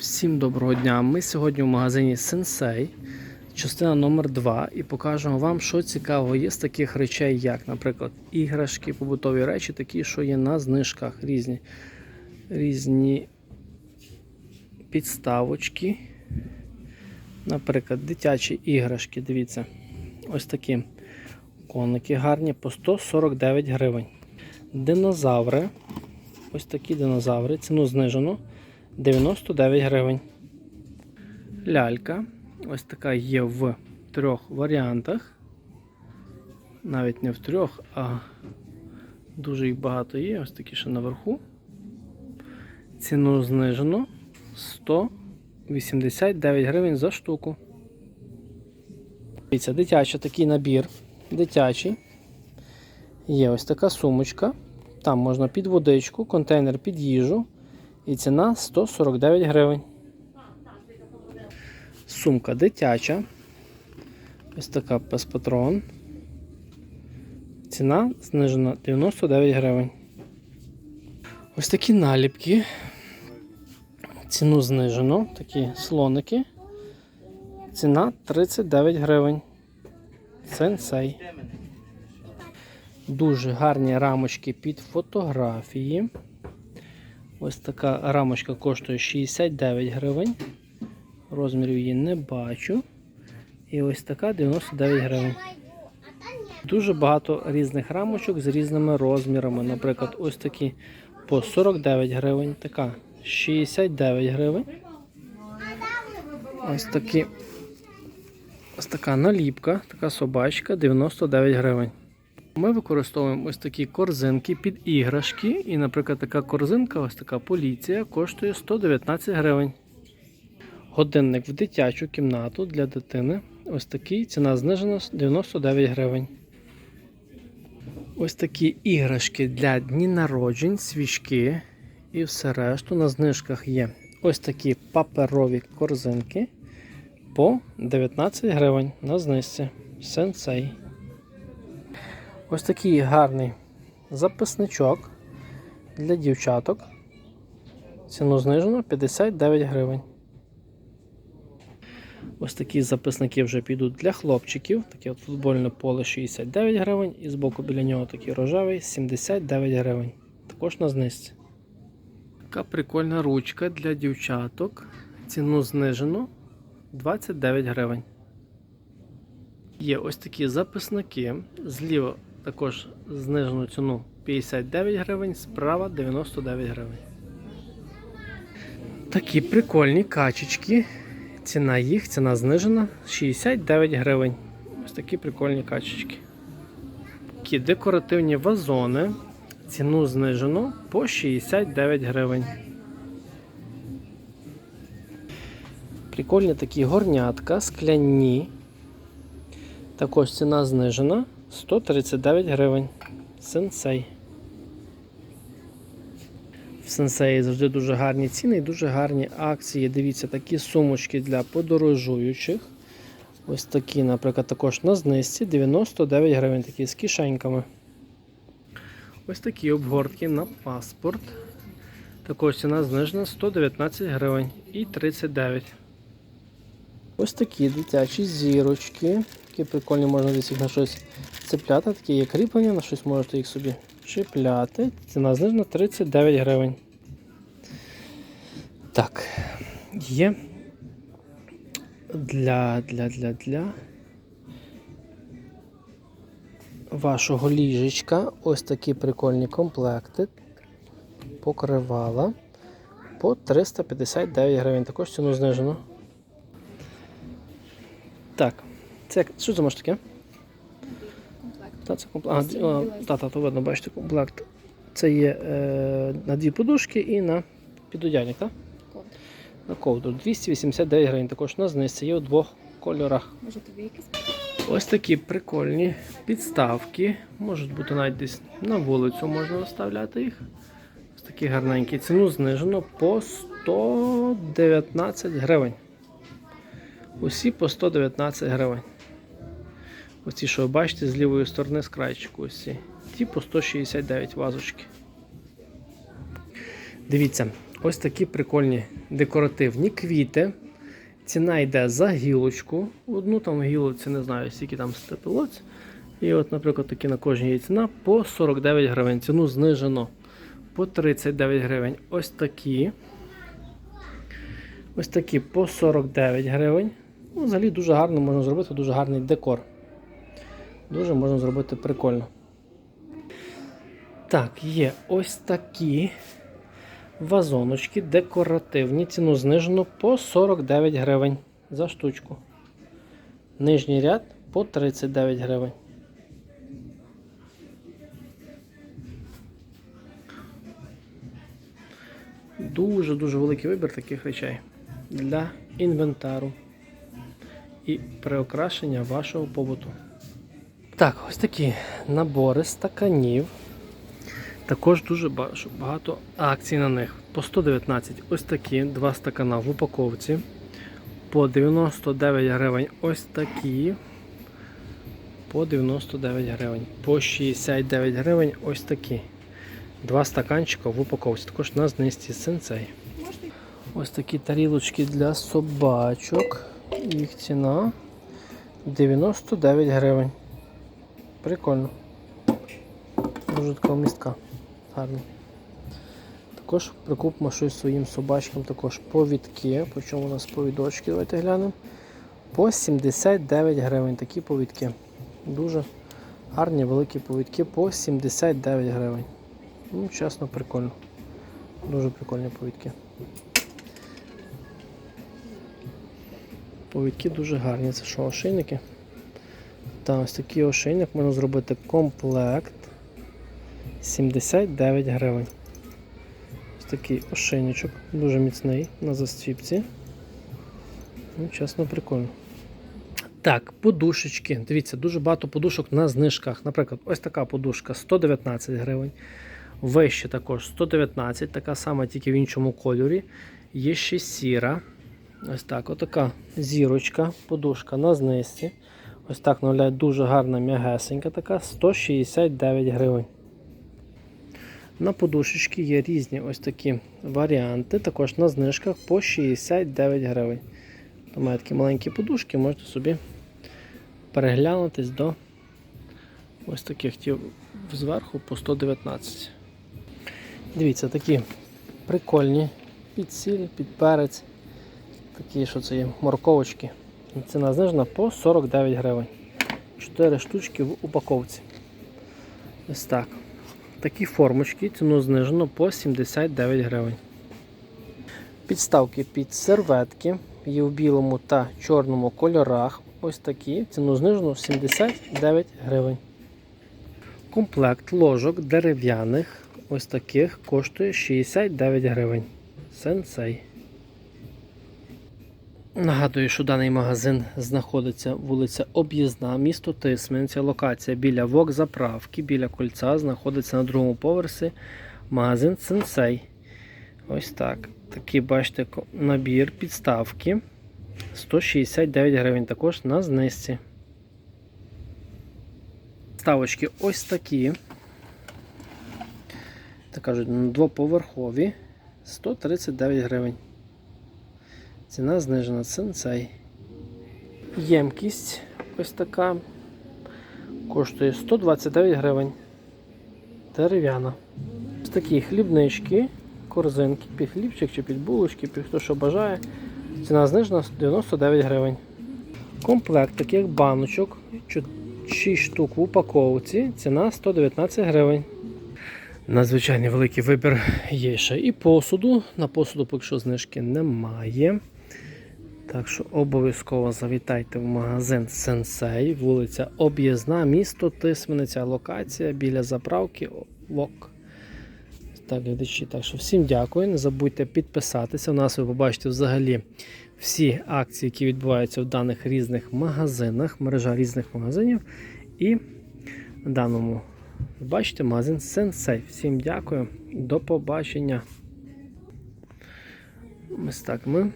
Всім доброго дня! Ми сьогодні в магазині Sensei, частина номер 2 і покажемо вам, що цікавого є з таких речей, як, наприклад, іграшки, побутові речі, такі, що є на знижках, різні, різні підставочки. Наприклад, дитячі іграшки, дивіться, ось такі коники гарні по 149 гривень. Динозаври, ось такі динозаври, ціну знижено. 99 гривень. Лялька. Ось така є в трьох варіантах. Навіть не в трьох, а дуже їх багато є. Ось такі ще наверху. Ціну знижено 189 гривень за штуку. Дивіться, дитячий такий набір. Дитячий. Є ось така сумочка. Там можна під водичку, контейнер під їжу. І ціна 149 гривень. Сумка дитяча. Ось така пес-патрон. Ціна знижена 99 гривень. Ось такі наліпки. Ціну знижено. Такі слоники. Ціна 39 гривень. Сенсей. Дуже гарні рамочки під фотографії. Ось така рамочка коштує 69 гривень. Розмірів її не бачу. І ось така 99 гривень. Дуже багато різних рамочок з різними розмірами. Наприклад, ось такі по 49 гривень, така 69 гривень. Ось такі ось така наліпка, така собачка 99 гривень. Ми використовуємо ось такі корзинки під іграшки. І, наприклад, така корзинка, ось така поліція, коштує 119 гривень. Годинник в дитячу кімнату для дитини. Ось такий ціна знижена 99 гривень. Ось такі іграшки для дні народжень, свічки і все решту на знижках є. Ось такі паперові корзинки по 19 гривень на знижці. Сенсей. Ось такий гарний записничок для дівчаток. Ціну знижено 59 гривень. Ось такі записники вже підуть для хлопчиків. Таке от футбольне поле 69 гривень. І збоку біля нього такий рожевий 79 гривень. Також на знижці. Така прикольна ручка для дівчаток. Ціну знижено 29 гривень. Є ось такі записники. Зліва також знижену ціну 59 гривень, справа 99 гривень. Такі прикольні качечки. Ціна їх, ціна знижена 69 гривень. Ось такі прикольні качечки. Такі декоративні вазони. Ціну знижено по 69 гривень. Прикольні такі горнятка, скляні. Також ціна знижена 139 гривень. Сенсей. В сенсеї завжди дуже гарні ціни і дуже гарні акції. Дивіться, такі сумочки для подорожуючих. Ось такі, наприклад, також на знижці 99 гривень, такі з кишеньками. Ось такі обгортки на паспорт. Також ціна знижена 119 гривень і 39. Ось такі дитячі зірочки. Такі прикольні, можна десь їх на щось цепляти. Такі є кріплення, на щось можете їх собі чіпляти. Ціна знижена 39 гривень. Так, є для, для, для, для вашого ліжечка ось такі прикольні комплекти. Покривала по 359 гривень. Також ціну знижено. Так, це що це може таке? Та, це комплект. А, та, та, то видно, бачите, комплект. Це є е, на дві подушки і на підодяльник, так? На ковдру. 289 гривень. Також на знижці є у двох кольорах. Може тобі якісь? Ось такі прикольні підставки. Можуть бути навіть десь на вулицю можна виставляти їх. Ось такі гарненькі. Ціну знижено по 119 гривень. Усі по 119 гривень. Ось ці, що ви бачите, з лівої сторони з крайчику. Ось ці. По 169 вазочки. Дивіться, ось такі прикольні декоративні квіти. Ціна йде за гілочку. Одну там гілоці, не знаю, скільки там степелоць. І от, наприклад, такі на кожній є ціна по 49 гривень. Ціну знижено по 39 гривень. Ось такі. Ось такі по 49 гривень. Ну, взагалі дуже гарно можна зробити, дуже гарний декор. Дуже можна зробити прикольно. Так, є ось такі вазоночки декоративні. Ціну знижено по 49 гривень за штучку. Нижній ряд по 39 гривень. Дуже-дуже великий вибір таких речей для інвентару і приокрашення вашого побуту. Так, ось такі набори стаканів. Також дуже багато акцій на них. По 119 ось такі два стакана в упаковці. По 99 гривень ось такі. По 99 гривень. По 69 гривень ось такі. Два стаканчика в упаковці. Також на знизці сенцей. Ось такі тарілочки для собачок. Їх ціна 99 гривень. Прикольно. Дуже така містка. Гарно. Також прикупимо щось своїм собачкам, також повідки. Причому у нас повідочки, давайте глянемо. По 79 гривень такі повідки. Дуже гарні великі повідки по 79 гривень. Ну, чесно, прикольно. Дуже прикольні повідки. Повідки дуже гарні. Це що, ошейники? Та ось такий ошейник можна зробити комплект 79 гривень. Ось такий ошейничок, дуже міцний на застіпці. Ну, чесно, прикольно. Так, подушечки. Дивіться, дуже багато подушок на знижках. Наприклад, ось така подушка 119 гривень. Вище також 119, така сама, тільки в іншому кольорі. Є ще сіра. Ось так, отака зірочка, подушка на знизці. Ось так виглядає дуже гарна м'ягесенька, така 169 гривень. На подушечки є різні ось такі варіанти, також на знижках по 69 гривень. То має такі маленькі подушки, можете собі переглянутись до ось таких ті зверху по 119. Дивіться, такі прикольні під сіль, під перець. Такі, що це є, морковочки. Ціна знижена по 49 гривень. 4 штучки в упаковці. Ось так. Такі формочки, ціну знижено по 79 гривень. Підставки під серветки є в білому та чорному кольорах. Ось такі. Ціну знижено 79 гривень. Комплект ложок дерев'яних. Ось таких коштує 69 гривень. Сенсей. Нагадую, що даний магазин знаходиться вулиця Об'їзна, місто Тисменця. Локація біля вокзаправки, біля кольця, знаходиться на другому поверсі магазин Сенсей. Ось так. Такий, бачите, набір підставки 169 гривень. Також на знижці. Ставочки ось такі. Так кажуть, двоповерхові 139 гривень. Ціна знижена сенсей. Ємкість ось така. Коштує 129 гривень. Дерев'яна. Ось такі хлібнички, корзинки, під хлібчик чи під булочки, під хто що бажає. Ціна знижена 99 гривень. Комплект таких баночок, 6 штук в упаковці. Ціна 119 гривень. Надзвичайно великий вибір є ще і посуду. На посуду поки що знижки немає. Так що обов'язково завітайте в магазин Сенсей, вулиця Об'їзна, місто Тисмениця, локація біля заправки ВОК. Так, глядачі. Так що всім дякую. Не забудьте підписатися. У нас ви побачите взагалі всі акції, які відбуваються в даних різних магазинах, мережа різних магазинів. І в даному бачите магазин Сенсей. Всім дякую. До побачення. Ось так ми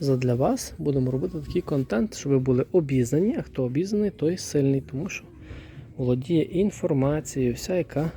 задля вас будемо робити такий контент, щоб ви були обізнані, а хто обізнаний, той сильний, тому що володіє інформацією, вся, яка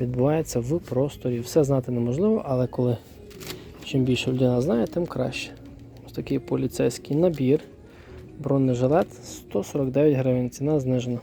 відбувається в просторі. Все знати неможливо, але коли чим більше людина знає, тим краще. Ось такий поліцейський набір. Бронежилет 149 гривень, ціна знижена.